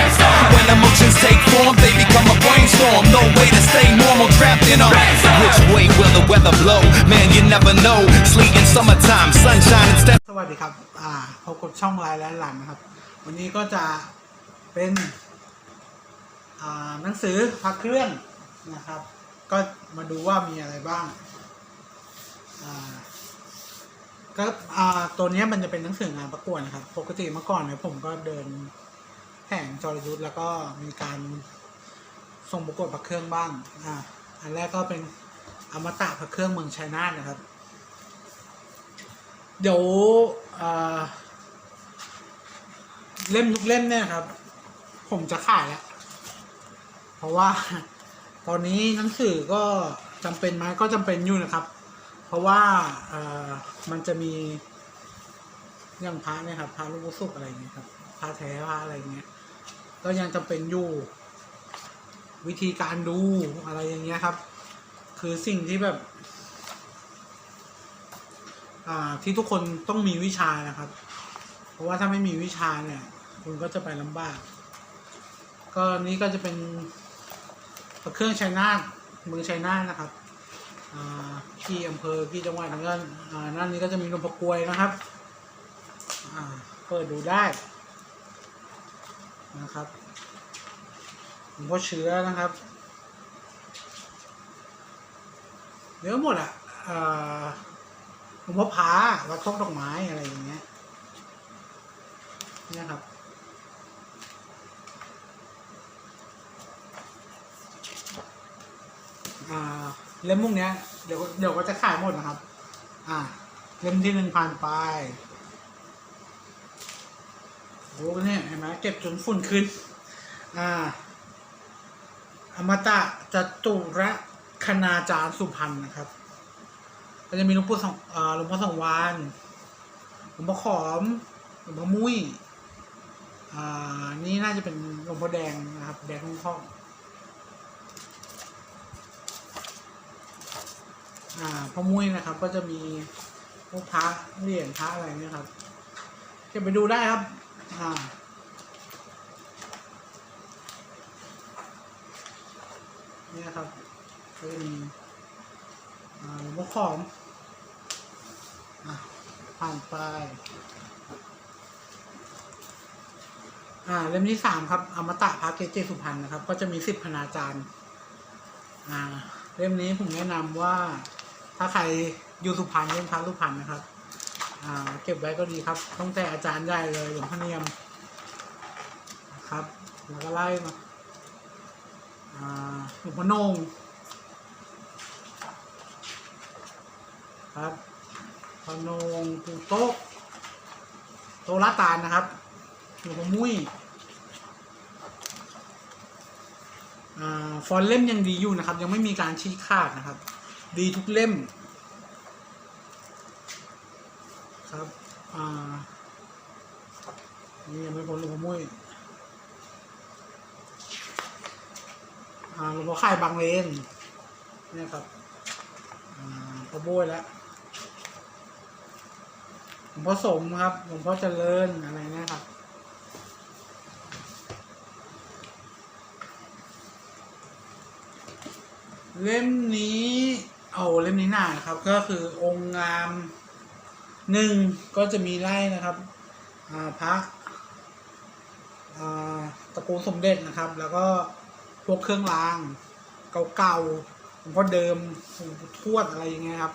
anthem. When emotions take form, they become a brainstorm. No way to stay normal, trapped in a Which way will the weather blow? Man, you never know. Sleet in summertime, sunshine instead. สวัสดีครับ อ่าพบกับช่องไลน์และหลังนะครับ วันนี้ก็จะเป็น อ่า หนังสือพักเครื่องนะครับ ก็มาดูว่ามีอะไรบ้าง อ่าก็อ่าตัวเนี้ยมันจะเป็นหนังสืองานประกวดนะครับ ปกติเมื่อก่อนเนี่ยผมก็เดิน แข่งจรยุทธ์แล้วก็มีการส่งประกวดพักเครื่องบ้างอ่าอันแรกก็เป็นอมตะพักเครื่องเมืองชัยนาทนะครับ เดี๋ยวเล่มทุกเล่มเนี่ยครับ ผมจะขายแล้ว เพราะว่าตอนนี้หนังสือก็จำเป็นไหมก็จำเป็นอยู่นะครับ เพราะว่ามันจะมี อย่างพระเนี่ยครับพระลูกสุกอะไรเงี้ยครับพระแท้พระอะไรเงี้ยก็ยังจำเป็นอยู่ วิธีการดูอะไรอย่างเงี้ยครับ คือสิ่งที่แบบ อ่าที่ทุกคนต้องมีวิชานะครับ เพราะว่าถ้าไม่มีวิชาเนี่ย คุณก็จะไปลำบาก ก็นี้ก็จะเป็นเครื่องชัยนาทเมืองชัยนาทนะครับอ่าที่อำเภอที่จังหวัดนั้นอ่านั่นนี้ก็จะมีนมปะกวยนะครับ เปิดดูได้นะครับหลวงพ่อเชื้อนะครับเดี๋ยวหมดอะอ่าหลวงพ่อพาวัดโคกดอกไม้อะไรอย่างเงี้ยนี่ครับเล่มพวกเนี้ยเดี๋ยวเดี๋ยวก็จะขายหมดนะครับ อ่า เล่มที่หนึ่งผ่านไป โอ้เนี่ยเห็นไหมเก็บจนฝุ่นขึ้น อ่า อมตะจตุระคณาจารย์สุพรรณนะครับ ก็จะมีหลวงปู่สองหลวงพ่อสองวานหลวงพ่อขอมหลวงพ่อมุ้ย อ่า นี่น่าจะเป็นหลวงพ่อแดงนะครับ แดงทุ่งข้องอ่าพ่อมุ้ยนะครับ ก็จะมีพวกพระเหรียญพระอะไรเนี่ยครับ เก็บไปดูได้ครับ อ่าเนี่ยครับก็จะมีอ่าหลวงพ่ขอมอะผ่านไปอ่าเล่มที่สามครับ อมตะพระเกจิสุพรรณนะครับ ก็จะมีสิบพนาจารย์อ่าเล่มนี้ผมแนะนำว่าถ้าใครอยู่สุพรรณเล่มพระสุพรรณนะครับ เก็บไว้ก็ดีครับตั้งแต่อาจารย์ใหญ่เลยหลวงพ่อเนียมครับแล้วก็ไล่มาอ่าหลวงพ่อนงครับพนงปูโต๊ะโตละตาลนะครับหลวงพ่อมุ้ยฟอนเล่มยังดีอยู่นะครับ ยังไม่มีการชี้ขาดนะครับ ดีทุกเล่ม ครับ อ่า นี่ยังไม่พ้นลงพ่อมุ้ยอ่าหลวงพ่อข่ายบางเลนเนี่ยครับอ่าพอโบยแล้วหลวงพ่อสมครับหลวงพ่อเจริญอะไรเนี่ยครับเล่มนี้ เอาเล่มนี้หนาครับ ก็คือองค์งาม หนึ่งก็จะมีไล่นะครับพระตระกูลสมเด็จนะครับ แล้วก็พวกเครื่องรางเก่าๆหลวงพ่อเดิมหลวงพ่อทวดอะไรอย่างเงี้ยครับ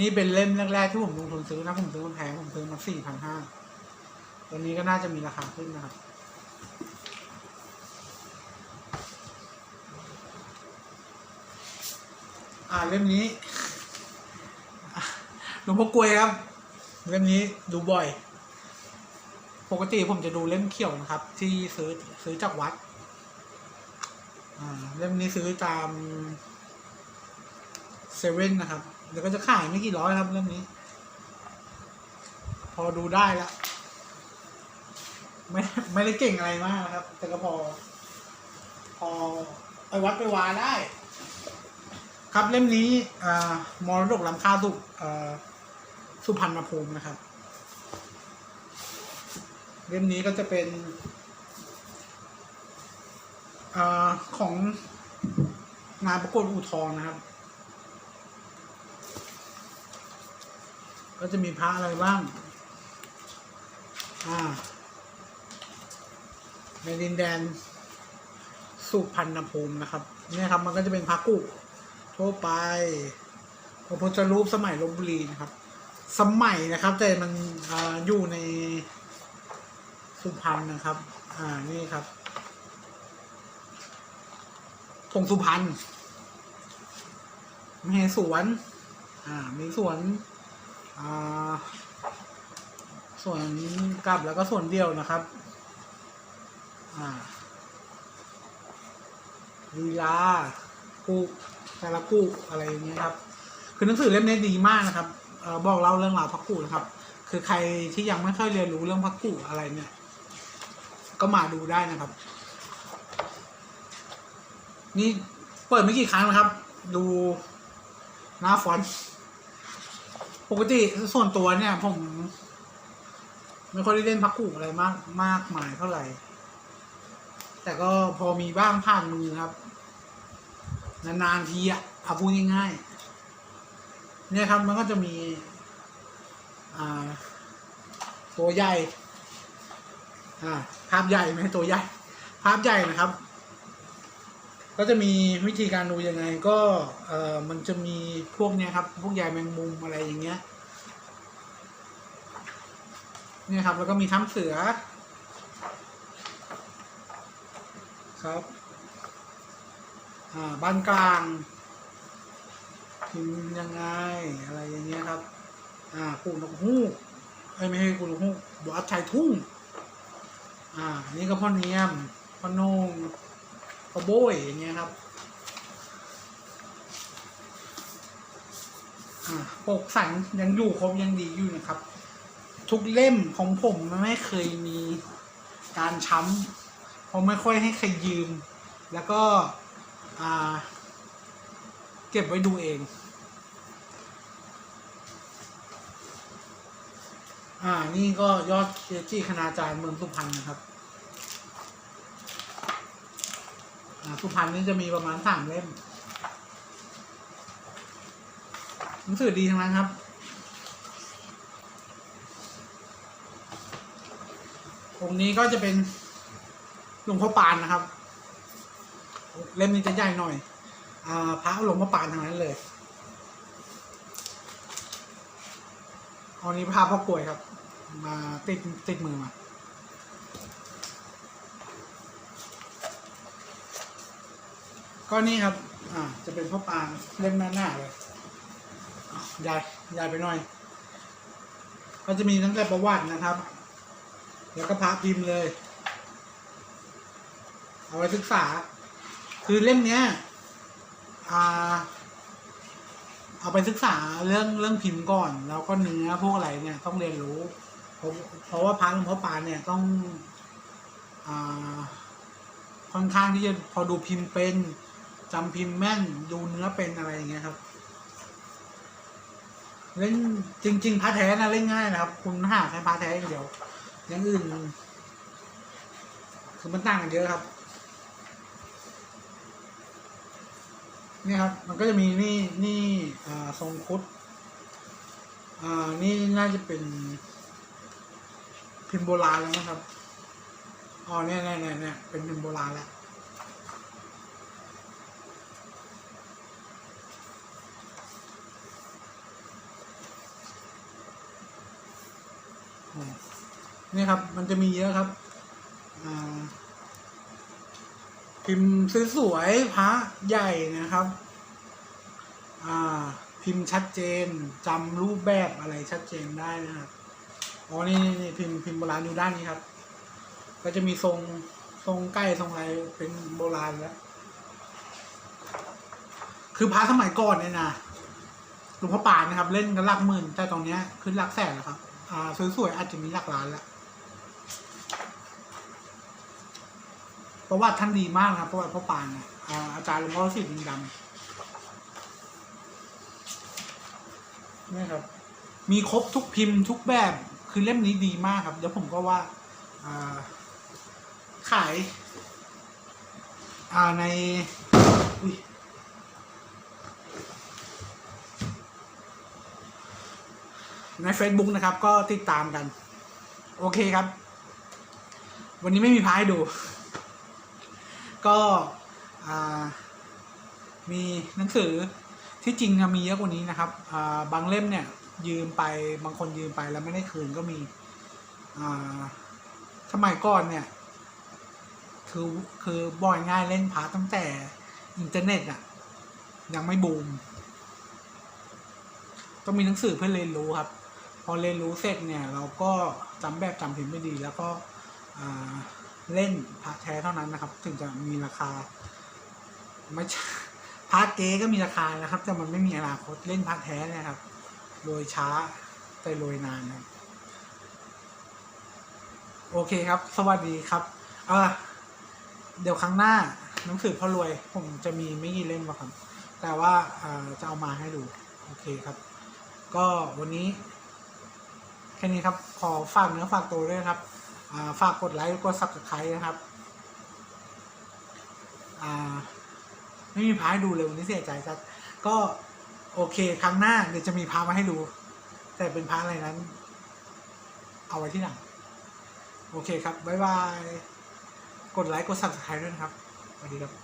นี่เป็นเล่มแรกๆที่ผมลงทุนซื้อนะผมซื้อมันแพงผมซื้อมาสี่พันห้าตัวนี้ก็น่าจะมีราคาขึ้นนะครับอ่าเล่มนี้ วงพ่อกลวยครับ เล่มนี้ดูบ่อย ปกติผมจะดูเล่มเขียวนะครับ ที่ซื้อซื้อจากวัดเล่มนี้ซื้อตามเซเว่นนะครับเดี๋ยวก็จะขายไม่กี่ร้อยครับเล่มนี้ พอดูได้ละไม่ไม่ได้เก่งอะไรมากนะครับ แต่ก็พอ พอไปวัดไปวาได้ ครับเล่มนี้อ่ามรดกล้ำค่าสุอ่า สุพรรณภูมินะครับ เล่มนี้ก็จะเป็นอของงานประกวดอู่ทองนะครับ ก็จะมีพระอะไรบ้าง อ่า ในดินแดนสุพรรณภูมินะครับเนี่ยครับมันก็จะเป็นพระกุทั่วไปพระพุทธรูปสมัยลบบุรีนะครับ สมัยนะครับ แต่มันออยู่ในสุพรรณนะครับ อ่านี่ครับธงสุพรรณมเหสวน อ่า มีสวน อ่า สวนกลับแล้วก็สวนเดียวนะครับ อ่าลีลากุแต่ละกุอะไรอย่างเงี้ยครับ คือหนังสือเล่มนี้ดีมากนะครับ บอกเล่าเรื่องราวพักกุนะครับ คือใครที่ยังไม่ค่อยเรียนรู้เรื่องพักกุอะไรเนี่ย ก็มาดูได้นะครับ นี่เปิดไม่กี่ครั้งนะครับ ดูหน้าฟอนต์ปกติส่วนตัวเนี่ย ผมไม่ค่อยได้เล่นพักกุอะไรมาก มากมายเท่าไหร่ แต่ก็พอมีบ้างผ่านมือครับ นานๆทีอะเอาพูดง่ายๆ เนี่ยครับมันก็จะมีตัวใหญ่ภาพใหญ่ไหมตัวใหญ่ ภาพใหญ่นะครับ ก็จะมีวิธีการดูยังไงก็มันจะมีพวกเนี้ยครับ พวกใยแมงมุมอะไรอย่างเงี้ยเนี่ยครับแล้วก็มีถ้ำเสือ ครับ อ่าบ้านกลาง พิมพ์ยังไงอะไรอย่างเงี้ยครับ อ่าปูนกฮูกเอ้ไม่ใช่ปูนกฮูกดอกชายทุ่ง อ่านี่ก็พ่อเนียมพ่อนงพ่อโบยอย่างเงี้ยครับ อ่าปกสันยังอยู่ครบยังดีอยู่นะครับ ทุกเล่มของผมไม่เคยมีการช้ำเพราะไม่ค่อยให้ใครยืม แล้วก็ อ่า เก็บไว้ดูเอง อ่า นี่ก็ยอดเจจีคณาจารย์เมืองสุพรรณนะครับ อ่า สุพรรณนี่จะมีประมาณสามเล่ม หนังสือดีทั้งนั้นครับ องค์นี้ก็จะเป็นหลวงพ่อปานนะครับ เล่มนี้จะใหญ่หน่อย อ่า พระหลวงพ่อปานทั้งนั้นเลย เอานี้พระพ่อกลวยครับ มาติดติดมือมาก็นี่ครับ อ่า จะเป็นพ่อปานเล่มหน้าหน้าเลยยายยายไปหน่อย ก็จะมีตั้งแต่ประวัตินะครับ แล้วก็พระพิมพ์เลย เอาไว้ศึกษา คือเล่มเนี้ย อ่า เอาไปศึกษาเรื่องเรื่องพิมพ์ก่อน แล้วก็เนื้อพวกอะไรเนี่ยต้องเรียนรู้เพราะเพราะว่าพระหลวงพ่อปานเนี่ยต้องอ่าค่อนข้างที่จะพอดูพิมพ์เป็นจำพิมพ์แม่นดูเนื้อเป็นอะไรอย่างเงี้ยครับเล่นจริง ๆพระแท้นะเล่นง่ายนะครับ คุณหาแค่พระแท้อย่างเดียวอย่างอื่นคือมันต่างกันเยอะครับ นี่ครับ มันก็จะมีนี่นี่อ่าทรงคุดอ่านี่น่าจะเป็นพิมพ์โบราณแล้วนะครับอ๋อเนี่ยเนี่ยเนี่ยเป็นพิมพ์โบราณแล้วนี่ครับ มันจะมีเยอะครับ อ่า พิมพ์สวยๆพระใหญ่นะครับ อ่า พิมพ์ชัดเจนจำรูปแบบอะไรชัดเจนได้นะครับอ๋อนี่นี่พิมพ์พิมพ์โบราณอยู่ด้านนี้ครับ ก็จะมีทรงทรงใกล้ทรงอะไรเป็นโบราณแล้ว คือพระสมัยก่อนเนี่ยนะหลวงพ่อป่านนะครับ เล่นกันหลักหมื่นแต่ตรงเนี้ยขึ้นหลักแสนแล้วครับ อ่าสวยๆอาจจะมีหลักล้านแล้ว ประวัติท่านดีมากครับประวัติพ่อปานอ่าอาจารย์หลวงพ่อสิทธิ์ลิงดำนี่ครับ มีครบทุกพิมพ์ทุกแบบคือเล่มนี้ดีมากครับ เดี๋ยวผมก็ว่าขายอ่าในใน Facebook นะครับ ก็ติดตามกัน โอเคครับ วันนี้ไม่มีพายดู ก็มีหนังสือที่จริงอะมีเยอะกว่านี้นะครับบางเล่มเนี่ยยืมไปบางคนยืมไปแล้วไม่ได้คืนก็มีสมัยก่อนเนี่ยคือคือบ่อยง่ายเล่นพาตั้งแต่อินเทอร์เน็ตอะยังไม่บูม ต้องมีหนังสือเพื่อเรียนรู้ครับ พอเรียนรู้เสร็จเนี่ย เราก็จำแบบจำผิดไม่ดีแล้วก็อ่า เล่นพร์ทแท้เท่านั้นนะครับ ถึงจะมีราคาไม่ใช่พร์ทเก๊ก็มีราคานะครับ แต่มันไม่มีอนาคตเล่นพร์ทแท้เนะครับโดยช้าแต่โดยนานนะโอเคครับ สวัสดีครับเออเดี๋ยวครั้งหน้าหนังสือพ่อรวย ผมจะมีไม่กี่เล่มหรอกครับ แต่ว่าจะเอามาให้ดู โอเคครับ ก็วันนี้ แค่นี้ครับ ขอฝากเนื้อฝากตัวด้วยครับ ฝากกดไลค์กดซับสไครต์นะครับ ไม่มีพาให้ดูเลยวันนี้เสียใจจัดก็โอเคครั้งหน้าเดี๋ยวจะมีพามาให้ดู แต่เป็นพาอะไรนั้น เอาไว้ที่หลังโอเคครับ บ๊ายบาย กดไลค์ กด subscribe ด้วยนะครับ สวัสดีครับ